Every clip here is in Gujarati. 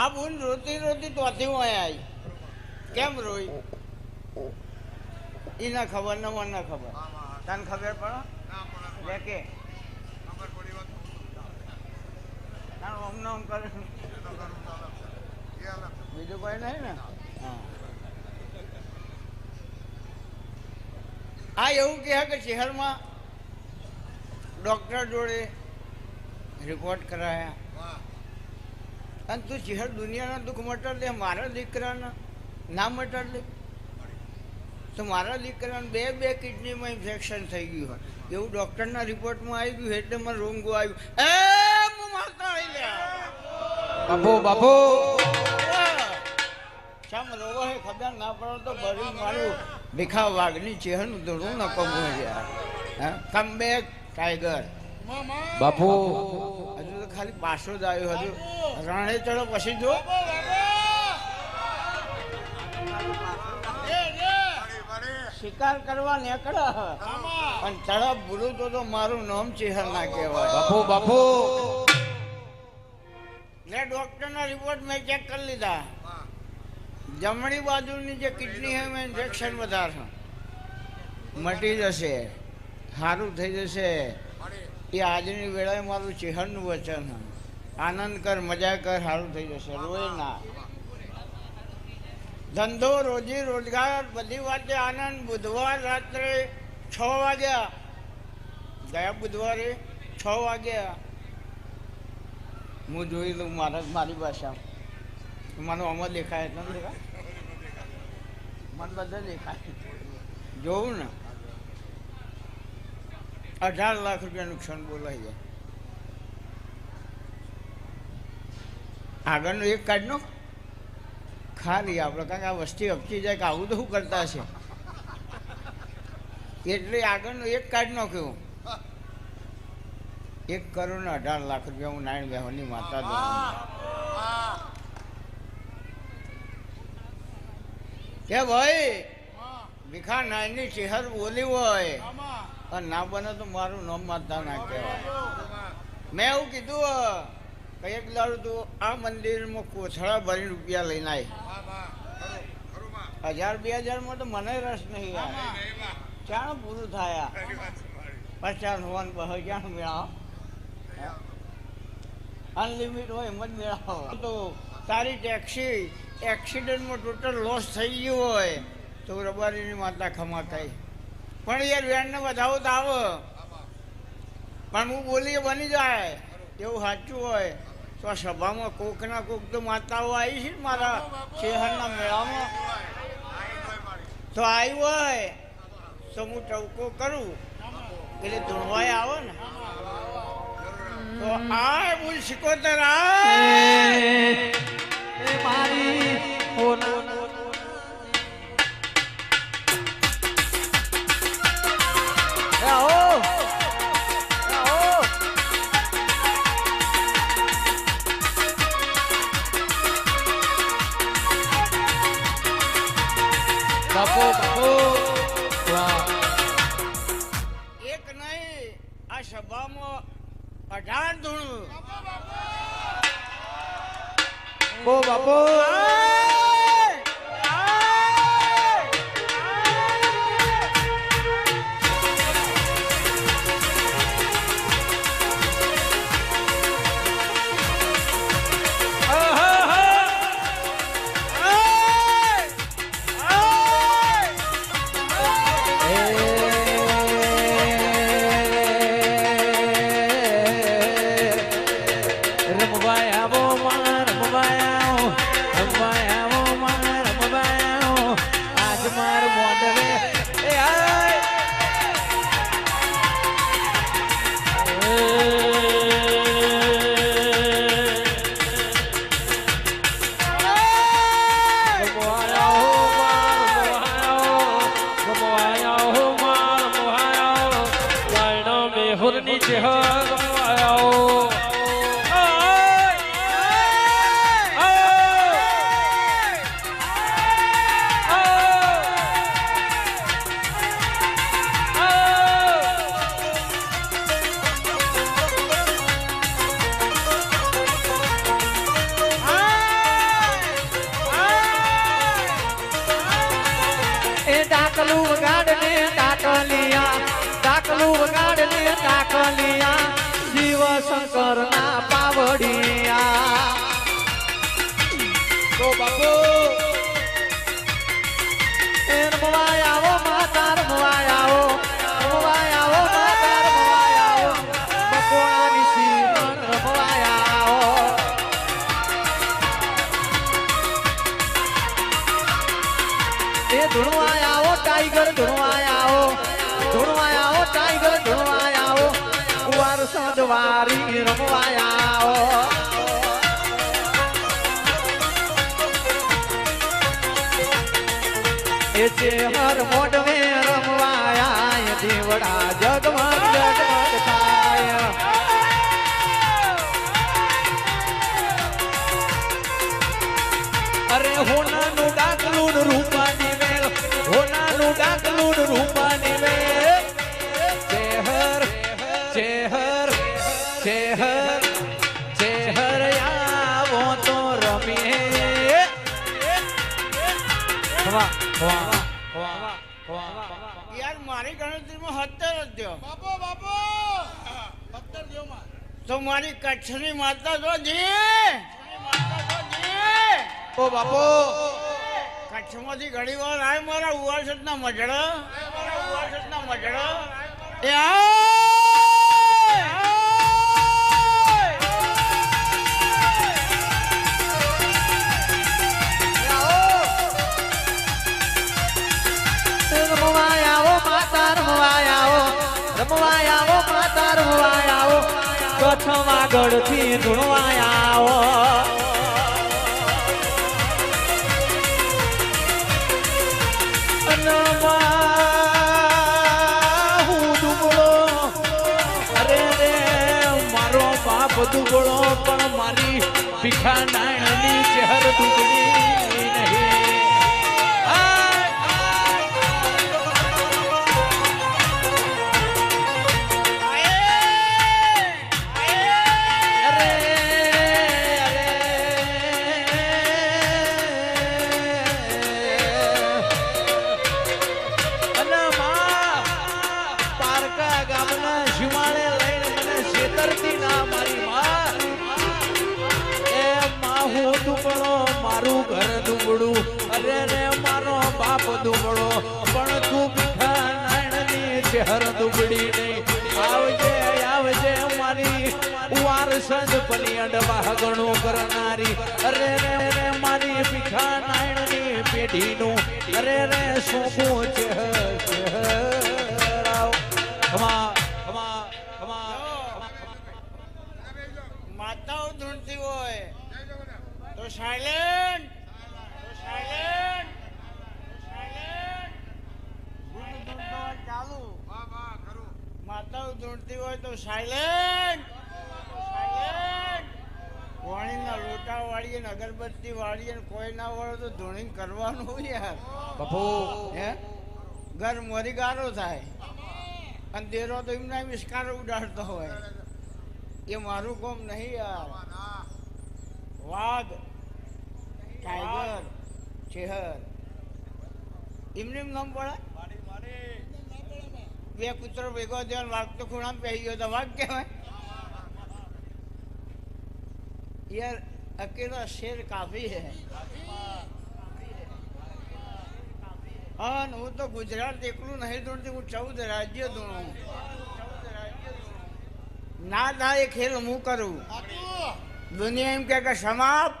આ બુન રોતી રોતી તોથી હું અહીંયા આવી. કેમ રોઈ? એના ખબર ને મને ખબર. તને ખબર પડે? કે. તારું ઓમ ને ઓમ કરે. બીજું કોઈ નહીં ને? હા. એવું કહે કે શહેરમાં ડોક્ટર જોડે રિપોર્ટ કરાયા. અને તું શહેર દુનિયાના દુઃખ મટર દે મારા દીકરાના ના મટર દે તો મારા દીકરાને બે બે કિડનીમાં ઇન્ફેક્શન થઈ ગયું હોય. એવું ડૉક્ટરના રિપોર્ટમાં આવી ગયું એટલે મને રોંગું આવ્યું. એ હું મારતા આવી લ્યા. બાપુ બાપુ. શામ રોવો હે ખબર ના પડો તો બરી મારું ભીખા વાઘની ચહેરનું ધોળું ન કમું યાર. કમ બેક ટાઈગર બાપુ. હજુ તો ખાલી પાછો જ આવ્યો હજુ. રણે ચડો પછી જો શિકાર કરવા નીકળો. પણ તળપ ભૂલું તો તો મારું નામ ચેહર ના કહેવાય. બાપુ બાપુ. ને ડોક્ટરના રિપોર્ટ મેં ચેક કરી લીધા. જમણી બાજુની જે કિડની છે એમાં ઇન્ફેક્શન વધારે મટી જશે. સારું થઈ જશે. એ આજની વેળાએ મારું ચેહરનું વચન છે. આનંદ કર મજા કર સારું થઈ જશે. રોય ના. ધંધો, રોજી રોજગાર, બધી વાતે આનંદ. બુધવાર રાત્રે છ વાગ્યા. ગયા બુધવારે છ વાગ્યા. હું જોઈ લઉં મારા, મારી ભાષા. મને અમર દેખાય એટલે દેખાય? મને બધા દેખાય. જોઉં ને. અઢાર લાખ રૂપિયા નુકસાન બોલાઈ જાય. આગળનું એક કાઢ નો ખાલી આપણે કારણ કે આ વસ્તી અપચી જાય કે આવું તો શું કરતા છે એટલે આગળનું એક કાઢ નાખ્યું એક કરોડ ને અઢાર લાખ રૂપિયા હું નારાયણ બેહોની માતા દઉં. કે ભાઈ, ભીખા નાયની ચહેર બોલી હોય. અને ના બને તો મારું નામ માતા ના કહેવાય. મેં એવું કીધું હો કે એક દાડું તું આ મંદિરમાં કોથળા ભરીને રૂપિયા લઈને આવી હજાર, બે હજારમાં તો મને રસ નહીં ચાણ પૂરું થયા પચાસ હોવાનું બસ હજાર મેળાવો? અનલિમિટ હોય એમ જ મેળાવો. તો તારી ટેક્સી એક્સિડન્ટમાં ટોટલ લોસ થઈ ગયું હોય તો રબારીની માતા ખમા થાય. પણ યાર વેણને વધાવો તો આવો. પણ હું બોલીએ બની જાય. એવું સાચું હોય. તો આ સભામાં કોકના કોક તો માતાઓ આવી છે ને મારા શહેરના મેળામાં. તો આવ્યું હોય તો હું ટવકો કરું. એટલે ધૂણવાય આવો ને. તો આ બોલ શીખોતર આ મારી બાપુ બાપુ. એક નહીં આ સભામાં અઢાર ધૂણ બાપુ બાપુ. the. એ ધૂણવાય આવો ટાઈગર ધૂણવાય આવો ધૂણવાય આવો ટાઈગર ધૂણવાય આવો કુંવર સદવારી રમવાય આવો એ છે હર મોઢવે રમવાયા દેવડા જગમગ યાર મારી ગણતરીમાં સત્તર જ થયો બાપુ બાપુ! સત્તર તો મારી કચ્છની માતા જો જી માતા ઓ બાપુ. કચ્છમાંથી ઘણી વાર આય મારા ઉવાસતના મજડા. મારા ઉવાસતના મજડા. એ! કચ્છમાં ગળથી ધૂણવાય હો દુબળો પણ મારી ભીખા નાણની ચહેર દુબળી. ચહેર નહીં. આવજે આવજે મારી વારસદ પની અડવા ગણું કરનારી. અરે રે રે, મારી ભીખા નાયણની પેઢીનું. અરે રે, સોપું ચહેર ખમા માતાઓ ધૂણતી હોય. તો સાયલેન્ટ તો સાયલેન્ટ ચાલુ ધૂણતી હોય તો સાયલેન્ટ લોટા વાળીએ ને અગરબત્તી વાળીએ ને કોઈ ના વાળો તો ધૂણી કરવાનું યાર. બપુ. હે? ઘર મરી ગારો થાય. અને દેરો તો એમના વિસ્કાર ઉડાડતો હોય. એ મારું કોમ નહીં યાર. વાઘ ટાઈગર ચેહર એમને એમ નામ પડે? બે કૂતરો ભેગો થયો વાઘ તો ખૂણામાં પહેરી ગયો તો વાઘ કહેવાય. યાર અકેલા શેર કાફી હે. હા હું તો ગુજરાત એકલું નહીં ધૂણતી હું ચૌદ રાજ્ય ધૂણું ના થાય એ ખેલ હું કરું. દુનિયા એમ કે સમાપ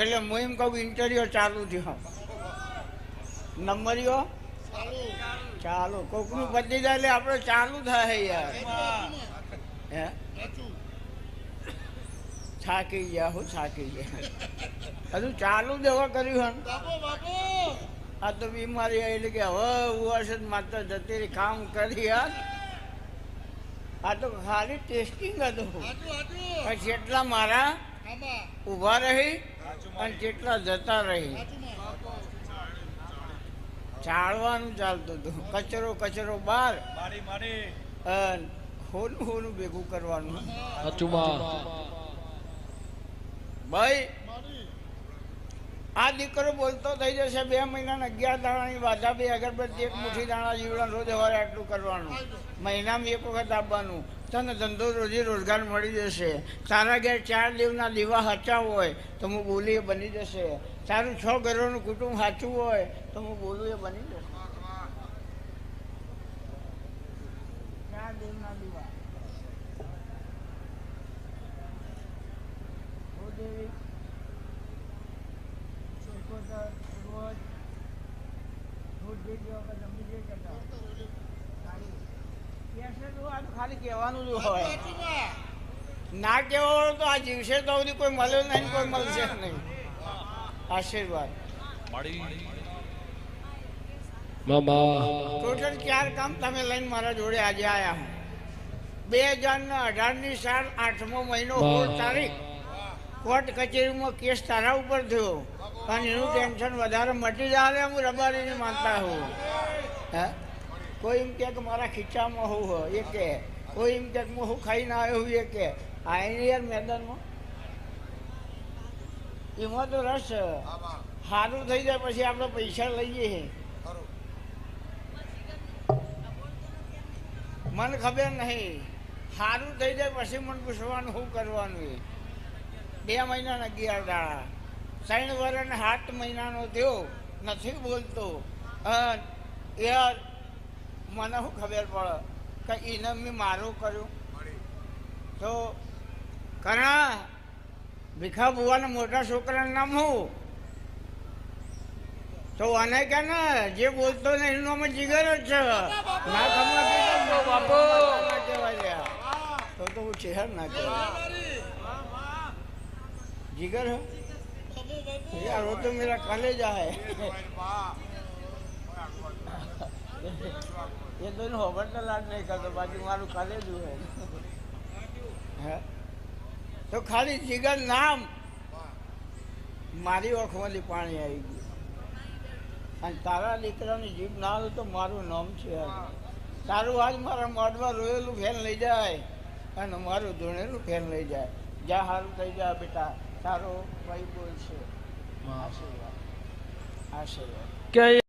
એટલે હું એમ કહું ઇન્ટરવ્યુ ચાલુ થયો. નંબરીઓ ચાલો કોકનું પતી જાય એટલે આપણે ચાલુ થાય યાર. હે? થાકી ગયા હું થાકી ગયા. હજુ ચાલુ દેવા કર્યું હન આ તો બીમારી આવી એટલે કે હવે ઉવાસન માત્ર જતી કામ કરી યાર આ તો ખાલી ટેસ્ટિંગ હતું. પણ જેટલા મારા ઊભા ઊભા રહી અને જેટલા જતા રહી. ચાળવાનું ચાલતું હતું. કચરો કચરો બહાર. અને હોનું હોનું ભેગું કરવાનું. ભાઈ આ દીકરો બોલતો થઈ જશે બે મહિનાના અગિયાર દાણાની વાધા બે અગરબત્તી એક મુઠ્ઠી દાણા જીવડા રોજ હોય આટલું કરવાનું. મહિનામાં એક વખત આપવાનું. તને ધંધો રોજી રોજગાર મળી જશે. તારા ઘેર ચાર દેવના દીવા સાચા હોય તો હું બોલી એ બની જશે. તારું છ ઘરોનું કુટુંબ સાચું હોય તો હું બોલું એ બની જશે. ચાર દેવના દીવા. ભૂદેવી સિકોતર રોજ. ભૂત જે જેવા કે જમી જે કરતા ખાલી કહેશે તો આ તો ખાલી કહેવાનું જ હોય. ના કહેવા તો આ જીવશે તો સુધી કોઈ મળ્યો નહીં કોઈ મળશે નહીં. આશીર્વાદ. ટોટલ ચાર કામ તમે લઈને મારા જોડે આજે આવ્યા હું. બે હજાર ને અઢારની સાલ આઠમો મહિનો સોળ તારીખ. કોર્ટ કચેરીમાં કેસ તારા ઉપર થયો. અને એનું ટેન્શન વધારે મટી જાય હું રબારીને માનતા હોઉં. હે? કોઈ એમ કે કે મારા ખીચામાં હોવું હોય. એ કે કોઈ એમ કે હું હું ખાઈને આવ્યો હું એ કે આવીને મેદાનમાં. એમાં તો રસ. સારું થઈ જાય પછી આપણે પૈસા લઈએ મને ખબર નહીં. સારું થઈ જાય પછી મને પૂછવાનું શું કરવાનું એ. બે મહિનાના અગિયાર દાડા. ત્રણ વર્ષ સાત મહિનાનો થયો. નથી બોલતો. યાર, મને શું ખબર પડે? તો એને મેં મારો કર્યો. તો ઘણા ભીખા બુવાના મોટા છોકરાનું નામ હું? તો આને કે ને જે બોલતો ને એનું અમે જીગર જ છે. ના તમને બાપો. તો તો હું ચહેર ના કહેવાય. જીગર યાર વો તો મેરા કાલે જાય એ તો એનો હોબરનો લાડ નહીં કરતો બાકી મારું કાલેલું હે? તો ખાલી જીગર નામ. મારી ઓળખમાંથી પાણી આવી ગયું. અને તારા દીકરાની જીભ ના આવે તો મારું નામ છે તારું આજ મારા મોઢમાં રોયેલું ફેન લઈ જાય અને મારું ધોણેલું ફેન લઈ જાય. જ્યાં સારું થઈ જાય બેટા. તારો ભાઈ બોલ છે આશીર્વાદ. આશીર્વાદ.